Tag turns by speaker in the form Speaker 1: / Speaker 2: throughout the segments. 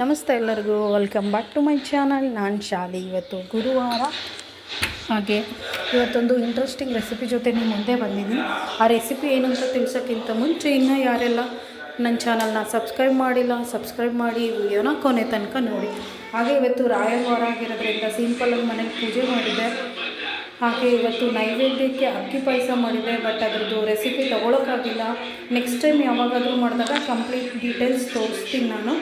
Speaker 1: ನಮಸ್ತೆ ಎಲ್ಲರಿಗೂ. Welcome back to my channel ನಾನು ಶಾಲೆ. ಇವತ್ತು ಗುರುವಾರ. ಹಾಗೆ ಇವತ್ತೊಂದು ಇಂಟ್ರೆಸ್ಟಿಂಗ್ ರೆಸಿಪಿ ಜೊತೆ ನಿಮ್ಮ ಮುಂದೆ ಬಂದಿದ್ದೀನಿ. ಆ ರೆಸಿಪಿ ಏನು ಅಂತ ತಿಳ್ಸೋಕ್ಕಿಂತ ಮುಂಚೆ ಇನ್ನೂ ಯಾರೆಲ್ಲ ನನ್ನ ಚಾನಲ್ನ ಸಬ್ಸ್ಕ್ರೈಬ್ ಮಾಡಿಲ್ಲ ಸಬ್ಸ್ಕ್ರೈಬ್ ಮಾಡಿ ವಿಡಿಯೋನ ಕೊನೆ ತನಕ ನೋಡಿ. ಹಾಗೆ ಇವತ್ತು ರಾಯವಾರ ಆಗಿರೋದ್ರಿಂದ ಸಿಂಪಲಾಗಿ ಮನೆಗೆ ಪೂಜೆ ಮಾಡಿದ್ದೆ ಹಾಗೆ ಇವತ್ತು ನೈವೇದ್ಯಕ್ಕೆ ಅಕ್ಕಿ ಪಾಯಸ ಮಾಡಿದೆ ಬಟ್ ಅದರದ್ದು ರೆಸಿಪಿ ತೊಗೊಳಕ್ಕಾಗಿಲ್ಲ. ನೆಕ್ಸ್ಟ್ ಟೈಮ್ ಯಾವಾಗಾದರೂ ಮಾಡಿದಾಗ ಕಂಪ್ಲೀಟ್ ಡೀಟೇಲ್ಸ್ ತೋರಿಸ್ತೀನಿ ನಾನು.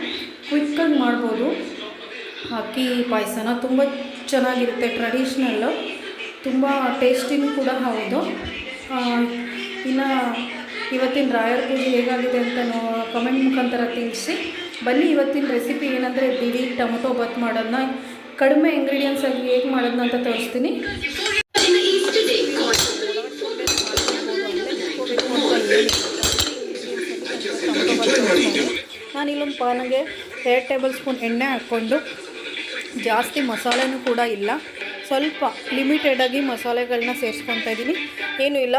Speaker 1: ಕ್ವಿಕ್ಕಾಗಿ ಮಾಡ್ಬೋದು. ಅಕ್ಕಿ ಪಾಯಸನ ತುಂಬ ಚೆನ್ನಾಗಿರುತ್ತೆ ಟ್ರೆಡಿಷ್ನಲ್ಲು ತುಂಬ ಟೇಸ್ಟಿನೂ ಕೂಡ ಹೌದು. ಇನ್ನು ಇವತ್ತಿನ ರಾಯರ ಪೂಜೆ ಹೇಗಾಗಿದೆ ಅಂತ ಕಮೆಂಟ್ ಮುಖಾಂತರ ತಿಳಿಸಿ. ಬನ್ನಿ ಇವತ್ತಿನ ರೆಸಿಪಿ ಏನಂದರೆ ಬಿಡಿ ಟೊಮೊಟೊ ಬಾತ್ ಮಾಡೋದನ್ನ. ಕಡಿಮೆ ಇಂಗ್ರೀಡಿಯೆಂಟ್ಸಾಗಿ ಹೇಗೆ ಮಾಡೋದನ್ನ ಅಂತ ತೋರಿಸ್ತೀನಿ. ನಾನು ಇಲ್ಲೊಂದು ಪಾನಿಗೆ ಎರಡು ಟೇಬಲ್ ಸ್ಪೂನ್ ಎಣ್ಣೆ ಹಾಕ್ಕೊಂಡು ಜಾಸ್ತಿ ಮಸಾಲೆನೂ ಕೂಡ ಇಲ್ಲ. ಸ್ವಲ್ಪ ಲಿಮಿಟೆಡಾಗಿ ಮಸಾಲೆಗಳನ್ನ ಸೇರಿಸ್ಕೊತಾ ಇದ್ದೀನಿ. ಏನೂ ಇಲ್ಲ.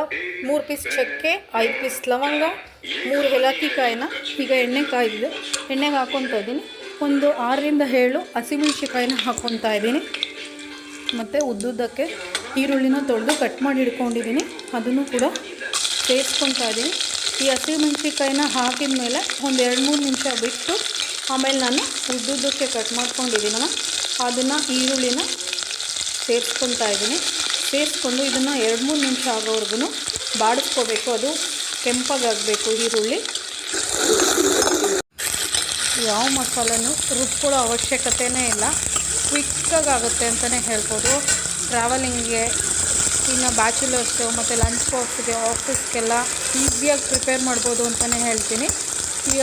Speaker 1: ಮೂರು ಪೀಸ್ ಚಕ್ಕೆ, ಐದು ಪೀಸ್ ಲವಂಗ, ಮೂರು ಏಲಕ್ಕಿ ಕಾಯಿನ. ಈಗ ಎಣ್ಣೆ ಕಾಯ್ದಿದೆ. ಎಣ್ಣೆಗೆ ಹಾಕ್ಕೊತಾ ಇದ್ದೀನಿ. ಒಂದು ಆರರಿಂದ ಏಳು ಹಸಿಮೆಣ್ಸಿಕಾಯಿನ ಹಾಕ್ಕೊತಾ ಇದ್ದೀನಿ. ಮತ್ತು ಉದ್ದುದ್ದಕ್ಕೆ ಈರುಳ್ಳಿನ ತೊಳೆದು ಕಟ್ ಮಾಡಿ ಇಟ್ಕೊಂಡಿದ್ದೀನಿ. ಅದನ್ನು ಕೂಡ ಸೇರಿಸ್ಕೊತಾ ಇದ್ದೀನಿ. ಈ ಹಸಿಮೆಣ್ಸಿಕಾಯಿನ ಹಾಕಿದ ಮೇಲೆ ಒಂದು ಎರಡು ಮೂರು ನಿಮಿಷ ಬಿಟ್ಟು ಆಮೇಲೆ ನಾನು ಉದ್ದುದ್ದಕ್ಕೆ ಕಟ್ ಮಾಡ್ಕೊಂಡಿದ್ದೀನಲ್ಲ ಅದನ್ನು ಈರುಳ್ಳಿನ ಸೇರಿಸ್ಕೊತಾ ಇದ್ದೀನಿ. ಸೇರಿಸ್ಕೊಂಡು ಇದನ್ನು ಎರಡು ಮೂರು ನಿಮಿಷ ಆಗೋವರೆಗೂ ಬಾಡಿಸ್ಕೋಬೇಕು. ಅದು ಕೆಂಪಾಗಬೇಕು ಈರುಳ್ಳಿ. ಯಾವ ಮಸಾಲೆನೂ ರುಬ್ಕೊಳ್ಳೋ ಅವಶ್ಯಕತೆಯೇ ಇಲ್ಲ. ಕ್ವಿಕ್ಕಾಗುತ್ತೆ ಅಂತಲೇ ಹೇಳ್ಬೋದು. ಟ್ರಾವೆಲಿಂಗ್ಗೆ ಇನ್ನು ಬ್ಯಾಚುಲರ್ಸು ಮತ್ತು ಲಂಚ್ ಬಾಕ್ಸ್ಗೆ ಆಫೀಸ್ಗೆಲ್ಲ ಈಸಿಯಾಗಿ ಪ್ರಿಪೇರ್ ಮಾಡ್ಬೋದು ಅಂತಲೇ ಹೇಳ್ತೀನಿ. ಈಗ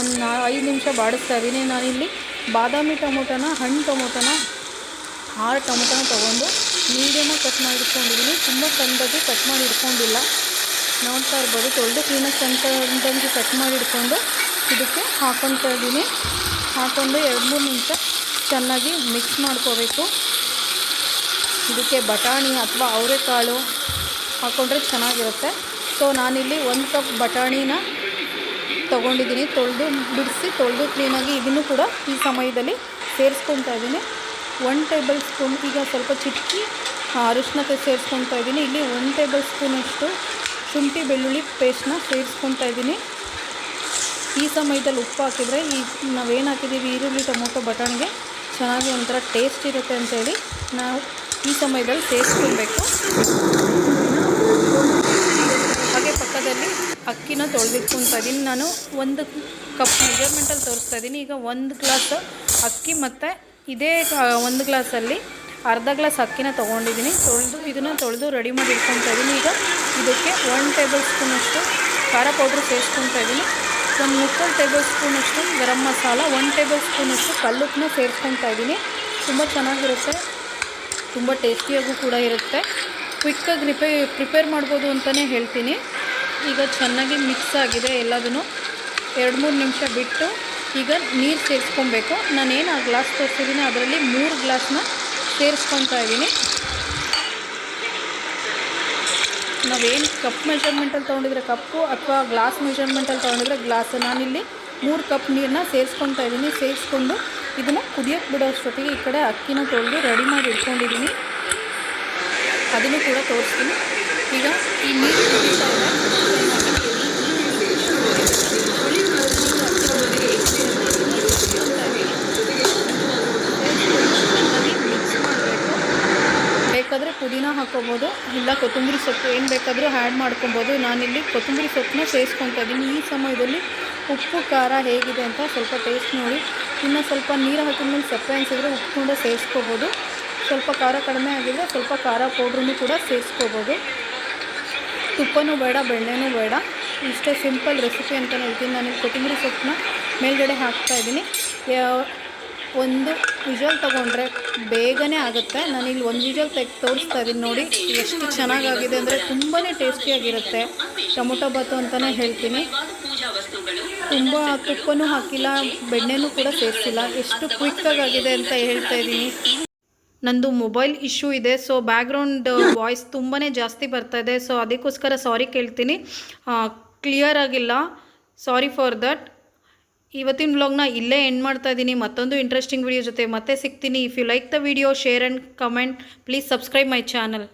Speaker 1: ಒಂದು ಐದು ನಿಮಿಷ ಬಾಡಿಸ್ತಾ ಇದ್ದೀನಿ. ನಾನಿಲ್ಲಿ ಬಾದಾಮಿ ಟೊಮೊಟೊನ, ಹಣ್ಣು ಟೊಮೊಟೊನ, ಆರು ಟೊಮೊಟೊನ ತೊಗೊಂಡು ಮೀಡಿಯಮಾಗಿ ಕಟ್ ಮಾಡಿ ಇಟ್ಕೊಂಡಿದ್ದೀನಿ. ತುಂಬ ಚಂದಾಗಿ ಕಟ್ ಮಾಡಿ ಇಟ್ಕೊಂಡಿಲ್ಲ. ನೋಡ್ತಾ ಇರ್ಬೋದು. ತೊಳೆದು ಕ್ಲೀನಾಗಿ ಸಣ್ಣ ಕಟ್ ಮಾಡಿ ಇಟ್ಕೊಂಡು ಇದಕ್ಕೆ ಹಾಕ್ಕೊತಾ ಇದ್ದೀನಿ. ಹಾಕ್ಕೊಂಡು ಎರಡು ಮೂರು ನಿಮಿಷ ಚೆನ್ನಾಗಿ ಮಿಕ್ಸ್ ಮಾಡ್ಕೋಬೇಕು. ಇದಕ್ಕೆ ಬಟಾಣಿ ಅಥವಾ ಅವರೆಕಾಳು ಹಾಕ್ಕೊಂಡ್ರೆ ಚೆನ್ನಾಗಿರುತ್ತೆ. ಸೊ ನಾನಿಲ್ಲಿ ಒಂದು ಕಪ್ ಬಟಾಣಿನ ತೊಗೊಂಡಿದ್ದೀನಿ. ತೊಳೆದು ಬಿಡಿಸಿ, ತೊಳೆದು ಕ್ಲೀನಾಗಿ ಇದನ್ನು ಕೂಡ ಈ ಸಮಯದಲ್ಲಿ ಸೇರಿಸ್ಕೊತಾ ಇದ್ದೀನಿ. ಒನ್ ಟೇಬಲ್ ಸ್ಪೂನ್ ಈಗ ಸ್ವಲ್ಪ ಚಿಕ್ಕಿ ಅರಿಶಿನಕ್ಕೆ ಸೇರಿಸ್ಕೊತಾ ಇದ್ದೀನಿ. ಇಲ್ಲಿ ಒನ್ ಟೇಬಲ್ ಸ್ಪೂನಷ್ಟು ಶುಂಠಿ ಬೆಳ್ಳುಳ್ಳಿ ಪೇಸ್ಟ್ನ ಸೇರಿಸ್ಕೊತಾ ಇದ್ದೀನಿ. ಈ ಸಮಯದಲ್ಲಿ ಉಪ್ಪು ಹಾಕಿದರೆ ಈ ನಾವೇನು ಹಾಕಿದ್ದೀವಿ ಈರುಳ್ಳಿ ಟೊಮೊಟೊ ಬಟಾಣಿಗೆ ಚೆನ್ನಾಗಿ ಒಂಥರ ಟೇಸ್ಟ್ ಇರುತ್ತೆ ಅಂತೇಳಿ ನಾವು ಈ ಸಮಯದಲ್ಲಿ ಸೇರಿಸ್ಕೊಳ್ಬೇಕು. ಹಾಗೆ ಪಕ್ಕದಲ್ಲಿ ಅಕ್ಕಿನ ತೊಳೆದಿಟ್ಕೊತಾ ಇದ್ದೀನಿ ನಾನು ಒಂದು ಕಪ್ ಮೆಜರ್ಮೆಂಟಲ್ಲಿ ತೋರಿಸ್ತಾ ಇದ್ದೀನಿ ಈಗ ಒಂದು ಗ್ಲಾಸ್ ಅಕ್ಕಿ ಮತ್ತು ಇದೇ ಒಂದು ಗ್ಲಾಸಲ್ಲಿ ಅರ್ಧ ಗ್ಲಾಸ್ ಅಕ್ಕಿನ ತೊಗೊಂಡಿದ್ದೀನಿ ತೊಳೆದು ಇದನ್ನು ತೊಳೆದು ರೆಡಿ ಮಾಡಿ ಇಟ್ಕೊತಾ ಇದ್ದೀನಿ ಈಗ ಇದಕ್ಕೆ ಒನ್ ಟೇಬಲ್ ಸ್ಪೂನಷ್ಟು ಖಾರ ಪೌಡ್ರ್ ಸೇರಿಸ್ಕೊತಾ ಇದ್ದೀನಿ ಒಂದು ಮುಕ್ಕಾಲು ಟೇಬಲ್ ಸ್ಪೂನಷ್ಟು ಗರಂ ಮಸಾಲ ಒನ್ ಟೇಬಲ್ ಸ್ಪೂನಷ್ಟು ಕಲ್ಲುಪ್ಪನ್ನ ಸೇರಿಸ್ಕೊತಾ ಇದ್ದೀನಿ ತುಂಬ ಚೆನ್ನಾಗಿರುತ್ತೆ. ತುಂಬ ಟೇಸ್ಟಿಯಾಗೂ ಕೂಡ ಇರುತ್ತೆ. ಕ್ವಿಕ್ಕಾಗಿ ರಿಪೇ ಪ್ರಿಪೇರ್ ಮಾಡ್ಬೋದು ಅಂತಲೇ ಹೇಳ್ತೀನಿ. ಈಗ ಚೆನ್ನಾಗಿ ಮಿಕ್ಸ್ ಆಗಿದೆ ಎಲ್ಲದನ್ನು. ಎರಡು, ಮೂರು ನಿಮಿಷ ಬಿಟ್ಟು ಈಗ ನೀರು ಸೇರಿಸ್ಕೊಬೇಕು. ನಾನೇನು ಆ ಗ್ಲಾಸ್ ತೋರಿಸಿದ್ದೀನಿ ಅದರಲ್ಲಿ ಮೂರು ಗ್ಲಾಸ್ನ ಸೇರಿಸ್ಕೊತಾ ಇದ್ದೀನಿ. ನಾವೇನು ಕಪ್ ಮೆಷರ್ಮೆಂಟಲ್ಲಿ ತೊಗೊಂಡಿದ್ರೆ ಕಪ್ಪು ಅಥವಾ ಗ್ಲಾಸ್ ಮೆಷರ್ಮೆಂಟಲ್ಲಿ ತೊಗೊಂಡಿದ್ರೆ ಗ್ಲಾಸ್ ನಾನಿಲ್ಲಿ ಮೂರು ಕಪ್ ನೀರನ್ನ ಸೇರಿಸ್ಕೊತಾ ಇದ್ದೀನಿ. ಸೇರಿಸ್ಕೊಂಡು ಇದನ್ನು ಕುದಿಯೋಕ್ಕೆ ಬಿಡೋ ಅಷ್ಟೊತ್ತಿಗೆ ಈ ಕಡೆ ಅಕ್ಕಿನ ತೊಳೆದು ರೆಡಿ ಮಾಡಿ ಇಟ್ಕೊಂಡಿದ್ದೀನಿ ಅದನ್ನು ಕೂಡ ತೋರಿಸ್ತೀನಿ. ಈಗ ಈ ನೀರು ಕುದೀತಾ ಬೇಕಾದರೆ ಪುದೀನ ಹಾಕೋಬೋದು, ಇಲ್ಲ ಕೊತ್ತಂಬರಿ ಸೊಪ್ಪು ಏನು ಬೇಕಾದರೂ ಆ್ಯಡ್ ಮಾಡ್ಕೊಬೋದು. ನಾನಿಲ್ಲಿ ಕೊತ್ತಂಬರಿ ಸೊಪ್ಪನ್ನ ಸೇರಿಸ್ಕೊತಾ ಇದ್ದೀನಿ ಈ ಸಮಯದಲ್ಲಿ ಉಪ್ಪು, ಖಾರ ಹೇಗಿದೆ ಅಂತ ಸ್ವಲ್ಪ ಟೇಸ್ಟ್ ನೋಡಿ. ಇನ್ನು ಸ್ವಲ್ಪ ನೀರು ಹಾಕಿದ್ಮೇಲೆ ಸಪ್ಪೆ ಅನಿಸಿದ್ರೆ ಉಪ್ಪು ಕೂಡ ಸೇರಿಸ್ಕೋಬೋದು. ಸ್ವಲ್ಪ ಖಾರ ಕಡಿಮೆ ಆಗಿದ್ರೆ ಸ್ವಲ್ಪ ಖಾರ ಪೌಡ್ರೂ ಕೂಡ ಸೇರಿಸ್ಕೋಬೋದು. ತುಪ್ಪನೂ ಬೇಡ, ಬೆಣ್ಣೆನೂ ಬೇಡ. ಇಷ್ಟೇ ಸಿಂಪಲ್ ರೆಸಿಪಿ ಅಂತ ಹೇಳ್ತೀನಿ. ನಾನು ಕೊತ್ತಂಬರಿ ಸೊಪ್ಪನ್ನ ಮೇಲ್ಗಡೆ ಹಾಕ್ತಾಯಿದ್ದೀನಿ ಒಂದು ವಿಜುವಲ್ ತೊಗೊಂಡ್ರೆ ಬೇಗನೆ ಆಗುತ್ತೆ. ನಾನು ಇಲ್ಲಿ ಒಂದು ವಿಜುವಲ್ ತೆಗೆ ತೋರಿಸ್ತಾ ಇದ್ದೀನಿ ನೋಡಿ. ಎಷ್ಟು ಚೆನ್ನಾಗಾಗಿದೆ ಅಂದರೆ ತುಂಬಾ ಟೇಸ್ಟಿಯಾಗಿರುತ್ತೆ. ಟೊಮೊಟೊ ಬಾತು ಅಂತಲೇ ಹೇಳ್ತೀನಿ. ತುಂಬ ತುಪ್ಪನೂ ಹಾಕಿಲ್ಲ, ಬೆಣ್ಣೆನೂ ಕೂಡ ಸೇರಿಸಿಲ್ಲ. ಎಷ್ಟು ಕ್ವಿಕ್ಕಾಗಿದೆ ಅಂತ ಹೇಳ್ತಾ ಇದ್ದೀನಿ. ನಂದು ಮೊಬೈಲ್ ಇಶ್ಯೂ ಇದೆ. ಸೊ ಬ್ಯಾಕ್ಗ್ರೌಂಡ್ ವಾಯ್ಸ್ ತುಂಬಾ ಜಾಸ್ತಿ ಬರ್ತಾ ಇದೆ. ಸೊ ಅದಕ್ಕೋಸ್ಕರ ಸಾರಿ ಕೇಳ್ತೀನಿ. ಕ್ಲಿಯರ್ ಆಗಿಲ್ಲ. ಸಾರಿ ಫಾರ್ ದಟ್ ಇವತ್ತಿನ ವ್ಲಾಗ್ನ ಇಲ್ಲೇ ಎಂಡ್ ಮಾಡ್ತಾ ಇದ್ದೀನಿ. ಮತ್ತೊಂದು ಇಂಟ್ರೆಸ್ಟಿಂಗ್ ವಿಡಿಯೋ ಜೊತೆ ಮತ್ತೆ ಸಿಗ್ತೀನಿ. If you like the video share and comment please subscribe my channel